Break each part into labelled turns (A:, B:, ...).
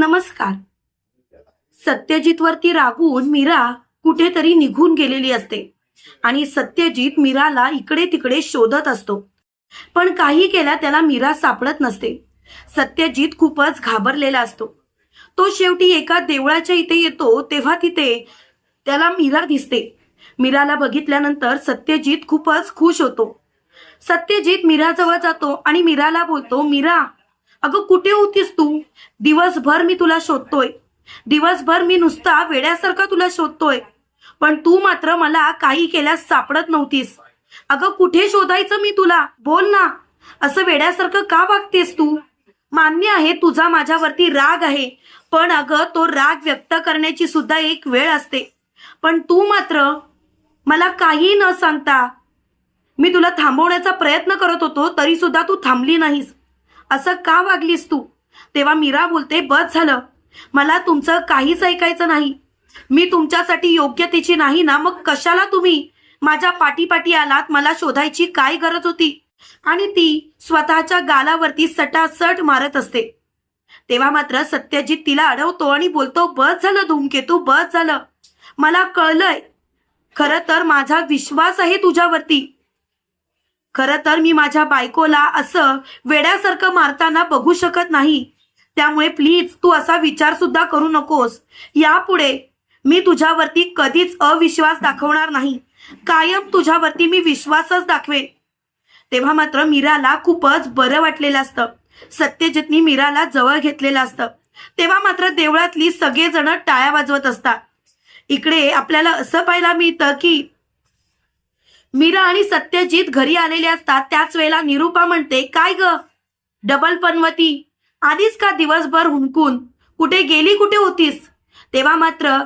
A: नमस्कार. सत्यजितवरती रागून मीरा कुठेतरी निघून गेलेली असते आणि सत्यजित मीराला इकडे तिकडे शोधत असतो. पण काही केल्या त्याला मीरा सापडत नसते. सत्यजित खूपच घाबरलेला असतो. तो शेवटी एका देवळाच्या इथे येतो तेव्हा तिथे त्याला मीरा दिसते. मीराला बघितल्यानंतर सत्यजित खूपच खुश होतो. सत्यजित मीराजवळ जातो आणि मीराला बोलतो मीरा अगं कुठे होतीस तू? दिवसभर मी तुला शोधतोय. दिवसभर मी नुसता वेड्यासारखा तुला शोधतोय. पण तू मात्र मला काही केल्यास सापडत नव्हतीस. अगं कुठे शोधायचं मी तुला? बोल ना. असं वेड्यासारखं का वागतेस तू? मान्य आहे तुझा माझ्यावरती राग आहे. पण अगं तो राग व्यक्त करण्याची सुद्धा एक वेळ असते. पण तू मात्र मला काही न सांगता मी तुला थांबवण्याचा प्रयत्न करत होतो तरी सुद्धा तू थांबली नाहीस. असं का वागलीस तू? तेव्हा मीरा बोलते बस झालं. मला तुमचं काहीच ऐकायचं नाही. मी तुमच्यासाठी योग्यतेची नाही ना मग कशाला तुम्ही? माझ्या पाठीपाठी आलात मला शोधायची काय गरज होती? आणि ती स्वतःच्या गालावरती सटासट मारत असते. तेव्हा मात्र सत्यजित तिला अडवतो आणि बोलतो बस झालं धूमकेतू बस झालं. मला कळलंय. खरं तर माझा विश्वास आहे तुझ्यावरती. खरं तर मी माझ्या बायकोला असं वेड्यासारखं मारताना बघू शकत नाही. त्यामुळे प्लीज तू असा विचार सुद्धा करू नकोस. यापुढे मी तुझ्यावरती कधीच अविश्वास दाखवणार नाही. कायम तुझ्यावरती मी विश्वासच दाखवेन. तेव्हा मात्र मीराला खूपच बरं वाटलेलं असतं. सत्यजितनी मीराला जवळ घेतलेलं असतं. तेव्हा मात्र देवळातली सगळेजण टाळ्या वाजवत असतात. इकडे आपल्याला असं पाहायला मिळतं की मीरा आणि सत्यजित घरी आलेले असतात. त्याच वेळेला निरुपा म्हणते काय ग? डबल पनवती. आधीच का दिवसभर हुंकून? कुठे गेली कुठे होतीस? तेव्हा मात्र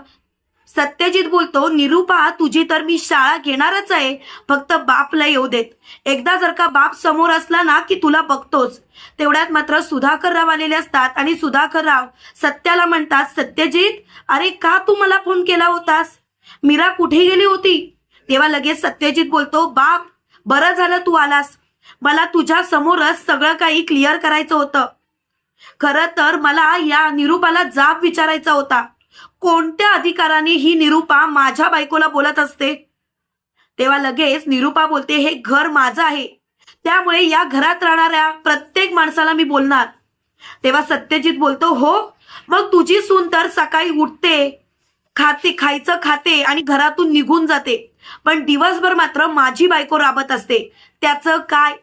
A: सत्यजित बोलतो निरुपा तुझी तर मी शाळा घेणारच आहे. फक्त बापला येऊ देत. एकदा जर का बाप समोर असला ना की तुला बघतोच. तेवढ्यात मात्र सुधाकर राव आलेले असतात आणि सुधाकर राव सत्याला म्हणतात सत्यजित अरे का तू मला फोन केला होतास? मीरा कुठे गेली होती? तेव्हा लगेच सत्यजित बोलतो बाप बरं झालं तू आलास. मला तुझ्या समोरच सगळं काही क्लिअर करायचं होतं. खरं तर मला या निरूपाला जाब विचारायचा होता. कोणत्या अधिकाराने ही निरूपा माझ्या बायकोला बोलत असते? तेव्हा लगेच निरूपा बोलते हे घर माझं आहे. त्यामुळे या घरात राहणाऱ्या प्रत्येक माणसाला मी बोलणार. तेव्हा सत्यजित बोलतो हो मग तुझी सून तर सकाळी उठते खाते खायचं खाते आणि घरातून निघून जाते. पण दिवसभर मात्र माझी बायको राबत असते. त्याचं काय?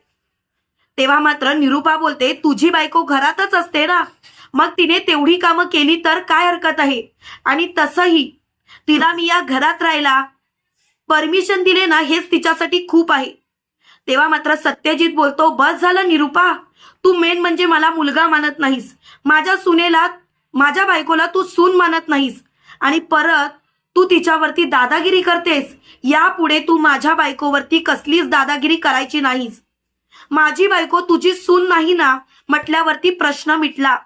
A: तेव्हा मात्र निरूपा बोलते तुझी बायको घरातच असते ना? मग तिने तेवढी कामं केली तर काय हरकत आहे? आणि तसंही तिला मी या घरात राहायला परमिशन दिले ना हेच तिच्यासाठी खूप आहे. तेव्हा मात्र सत्यजित बोलतो बस झालं निरूपा तू मेन म्हणजे मला मुलगा मानत नाहीस. माझ्या सुनेला माझ्या बायकोला तू सून मानत नाहीस. आणि परत तू तिच्यावरती दादागिरी करतेस. यापुढे तू माझ्या बायकोवरती कसलीच दादागिरी करायची नाहीस. माझी बायको तुझी सून नाही ना म्हटल्यावरती प्रश्न मिटला.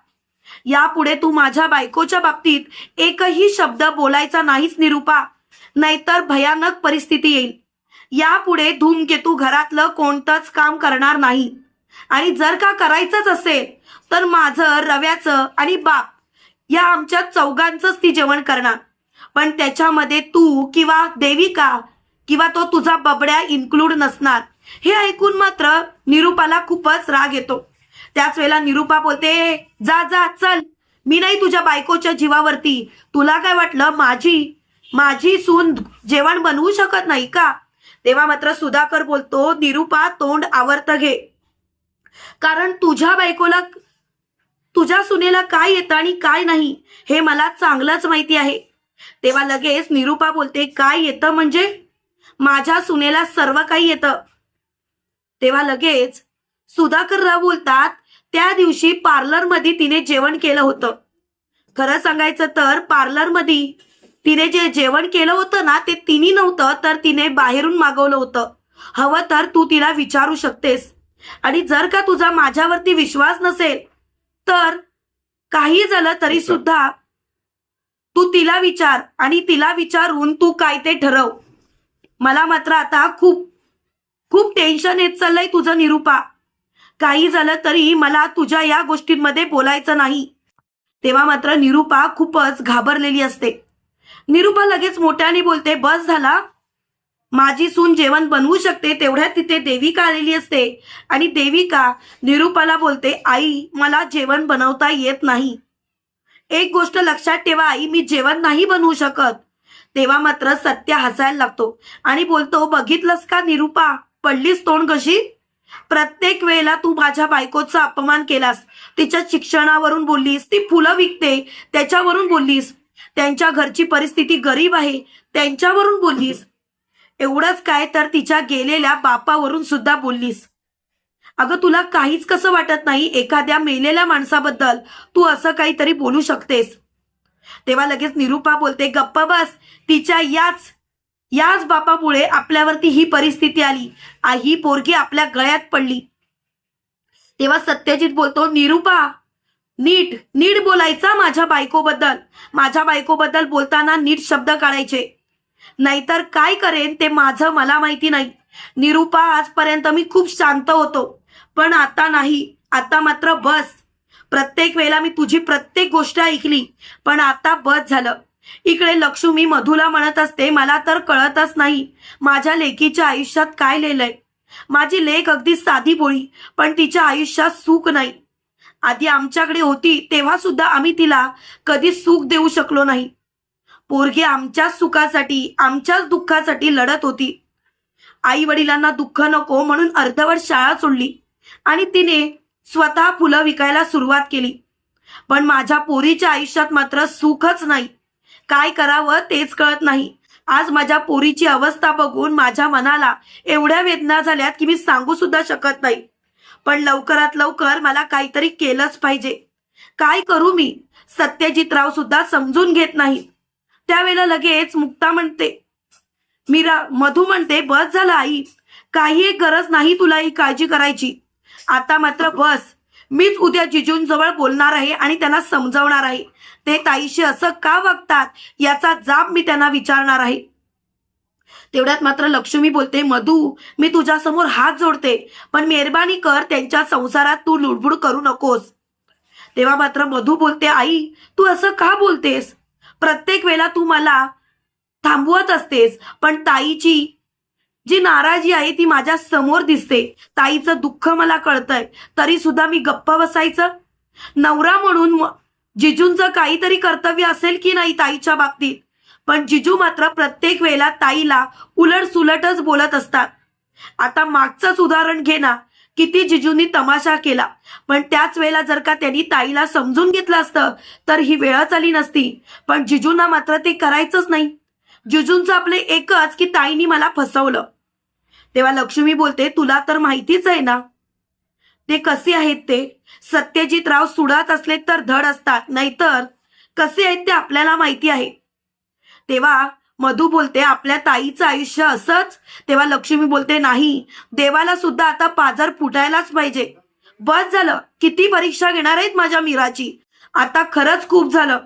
A: यापुढे तू माझ्या बायकोच्या बाबतीत एकही शब्द बोलायचा नाहीस निरूपा. नाहीतर भयानक परिस्थिती येईल. यापुढे धूमकेतू घरातलं कोणतंच काम करणार नाही. आणि जर का करायचंच असेल तर माझं रव्याचं आणि बाप या आमच्या चौघांचंच ती जेवण करणार. पण त्याच्यामध्ये तू किंवा देविका किंवा तो तुझा बबड्या इन्क्लूड नसणार. हे ऐकून मात्र निरूपाला खूपच राग येतो. त्याच वेळेला निरूपा बोलते जा जा चल. मी नाही तुझ्या बायकोच्या जीवावरती. तुला काय वाटलं? माझी माझी सून जेवण बनवू शकत नाही का? तेव्हा मात्र सुधाकर बोलतो निरूपा तोंड आवर्त घे. कारण तुझ्या बायकोला तुझ्या सुनेला काय येतं आणि काय नाही हे मला चांगलंच माहिती आहे. तेव्हा लगेच निरूपा बोलते काय येतं म्हणजे? माझ्या सुनेला सर्व काही येतं. तेव्हा लगेच सुधाकर राव बोलतात त्या दिवशी पार्लरमध्ये तिने जेवण केलं होतं. खरं सांगायचं तर पार्लरमध्ये तिने जे जेवण केलं होतं ना ते तिने नव्हतं तर तिने बाहेरून मागवलं होतं. हवं तर तू तिला विचारू शकतेस. आणि जर का तुझा माझ्यावरती विश्वास नसेल तर काही झालं तरी सुद्धा तू तिला विचार आणि तिला विचारून तू काय ते ठरव. मला मात्र आता खूप खूप टेन्शन येत चाललंय तुझं निरूपा. काही झालं तरी मला तुझ्या या गोष्टींमध्ये बोलायचं नाही. तेव्हा मात्र निरुपा खूपच घाबरलेली असते. निरुपा लगेच मोठ्याने बोलते बस झाला. माझी सून जेवण बनवू शकते तेवढ्यात तिथे देविका आलेली असते. आणि देविका निरुपाला बोलते आई मला जेवण बनवता येत नाही. एक गोष्ट लक्षात ठेवा आई मी जेवण नाही बनवू शकत. तेव्हा मात्र सत्य हसायला लागतो. आणि बोलतो बघितलंस का निरुपा? पडलीस तोंड कशी? प्रत्येक वेळेला तू माझ्या बायकोचा अपमान केलास. तिच्या शिक्षणावरून बोललीस ती फुलं विकते. त्याच्यावरून बोललीस त्यांच्या घरची परिस्थिती गरीब आहे. त्यांच्यावरून बोललीस. एवढंच काय तर तिच्या गेलेल्या बापावरून सुद्धा बोललीस. अगं तुला काहीच कसं वाटत नाही? एखाद्या मेलेल्या माणसाबद्दल तू असं काहीतरी बोलू शकतेस. तेव्हा लगेच निरुपा बोलते गप्पा बस तिच्या याच याच बापामुळे आपल्यावरती ही परिस्थिती आली. ही पोरगी आपल्या गळ्यात पडली. तेव्हा सत्यजित बोलतो निरुपा नीट नीट बोलायचा माझ्या बायकोबद्दल. माझ्या बायकोबद्दल बोलताना नीट शब्द काढायचे. नाहीतर काय करेन ते माझं मला माहिती नाही. निरुपा आजपर्यंत मी खूप शांत होतो. पण आता नाही. आता मात्र बस. प्रत्येक वेळेला मी तुझी प्रत्येक गोष्ट ऐकली पण आता बस झालं. इकडे लक्ष्मी मधुला म्हणत असते मला तर कळतच नाही माझ्या लेकीच्या आयुष्यात काय लिहिलंय. माझी लेख अगदी साधी बोळी पण तिच्या आयुष्यात सुख नाही. आधी आमच्याकडे होती तेव्हा सुद्धा आम्ही तिला कधी सुख देऊ शकलो नाही. पोरगी आमच्याच सुखासाठी आमच्याच दुःखासाठी लढत होती. आई वडिलांना दुःख नको म्हणून अर्धवट शाळा सोडली. आणि तिने स्वतः फुलं विकायला सुरुवात केली. पण माझ्या पोरीच्या आयुष्यात मात्र सुखच नाही. काय करावं तेच कळत नाही. आज माझ्या पोरीची अवस्था बघून माझ्या मनाला एवढ्या वेदना झाल्यात की मी सांगू सुद्धा शकत नाही. पण लवकरात लवकर मला काहीतरी केलंच पाहिजे. काय करू मी? सत्यजितराव सुद्धा समजून घेत नाही. त्यावेळेला लगेच मुक्ता म्हणते मीरा मधू म्हणते बस झालं आई. काही एक गरज नाही तुला ही काळजी करायची. आता मात्र बस. मीच उद्या जिजूंजवळ बोलणार आहे आणि त्यांना समजवणार आहे. ते ताईशी असं का वागतात याचा जाब मी त्यांना विचारणार आहे. तेवढ्यात मात्र लक्ष्मी बोलते मधू मी तुझ्या समोर हात जोडते पण मेहरबानी कर त्यांच्या संसारात तू लुडबुड करू नकोस. तेव्हा मात्र मधू बोलते आई तू असं का बोलतेस? प्रत्येक वेळेला तू मला थांबवत असतेस पण ताईची जी नाराजी आहे ती माझ्यासमोर दिसते. ताईचं दुःख मला कळतंय. तरी सुद्धा मी गप्प बसायचं. नवरा म्हणून जिजूंचं काहीतरी कर्तव्य असेल की नाही ताईच्या बाबतीत? पण जिजू मात्र प्रत्येक वेळेला ताईला उलट सुलटच बोलत असतात. आता मागचंच उदाहरण घे ना. किती जिजूंनी तमाशा केला. पण त्याच वेळेला जर का त्यांनी ताईला समजून घेतलं असतं तर ही वेळच आली नसती. पण जिजूंना मात्र ते करायचंच नाही. जिजूंचं आपले एकच की ताईनी मला फसवलं. तेव्हा लक्ष्मी बोलते तुला तर माहितीच आहे ना ते कसे आहेत ते? सत्यजित राव सुडात असले तर धड असतात नाहीतर कसे आहेत ते आपल्याला माहिती आहे. तेव्हा मधू बोलते आपल्या ताईचं आयुष्य असंच? तेव्हा लक्ष्मी बोलते नाही देवाला सुद्धा आता पाजर फुटायलाच पाहिजे. बस झालं किती परीक्षा घेणार आहेत माझ्या मीराची? आता खरंच खूप झालं.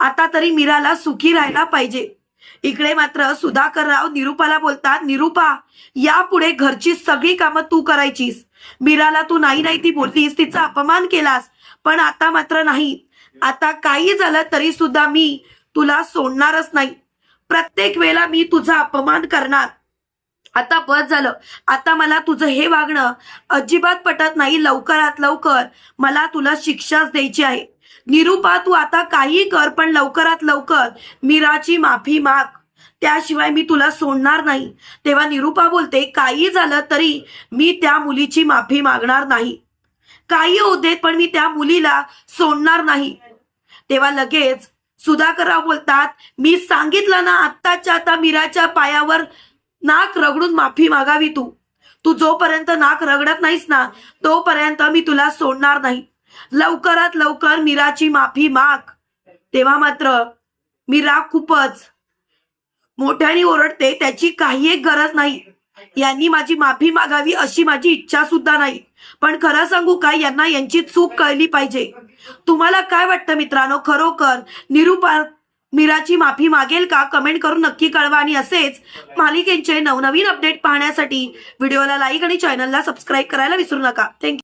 A: आता तरी मीराला सुखी राहायला पाहिजे. इकडे मात्र सुधाकर राव निरुपाला बोलतात निरुपा यापुढे घरची सगळी कामं तू करायचीस. मीराला तू नाही नाही ती बोललीस तिचा अपमान केलास. पण आता मात्र नाही. आता काही झालं तरी सुद्धा मी तुला सोडणारच नाही. प्रत्येक वेळेला मी तुझा अपमान करणार. आता बस झालं. आता मला तुझं हे वागणं अजिबात पटत नाही. लवकरात लवकर मला तुला शिक्षाच द्यायची आहे. निरुपा तू आता काही कर पण लवकरात लवकर मीराची माफी माग. त्याशिवाय मी तुला सोडणार नाही. तेव्हा निरुपा बोलते काही झालं तरी मी त्या मुलीची माफी मागणार नाही. काही होऊ देत पण मी त्या मुलीला सोडणार नाही. तेव्हा लगेच सुधाकरराव बोलतात मी सांगितलं ना आत्ताच्या आता मीराच्या पायावर नाक रगडून माफी मागावी तू. तू जोपर्यंत नाक रगडत नाहीस ना तोपर्यंत मी तुला सोडणार नाही. लवकरात लवकर मीराची माफी माग. तेव्हा मात्र मीरा खूपच मोठ्याने ओरडते त्याची काही एक गरज नाही. यांनी माझी माफी मागावी अशी माझी इच्छा सुद्धा नाही. पण खरं सांगू काय यांना यांची चूक कळली पाहिजे. तुम्हाला काय वाटतं मित्रांनो? खरोखर निरुपा मीराची माफी मागेल का? कमेंट करून नक्की कळवा. आणि असेच मालिकेंचे नवनवीन अपडेट पाहण्यासाठी व्हिडिओला लाईक आणि चॅनलला सबस्क्राईब करायला विसरू नका. थँक्यू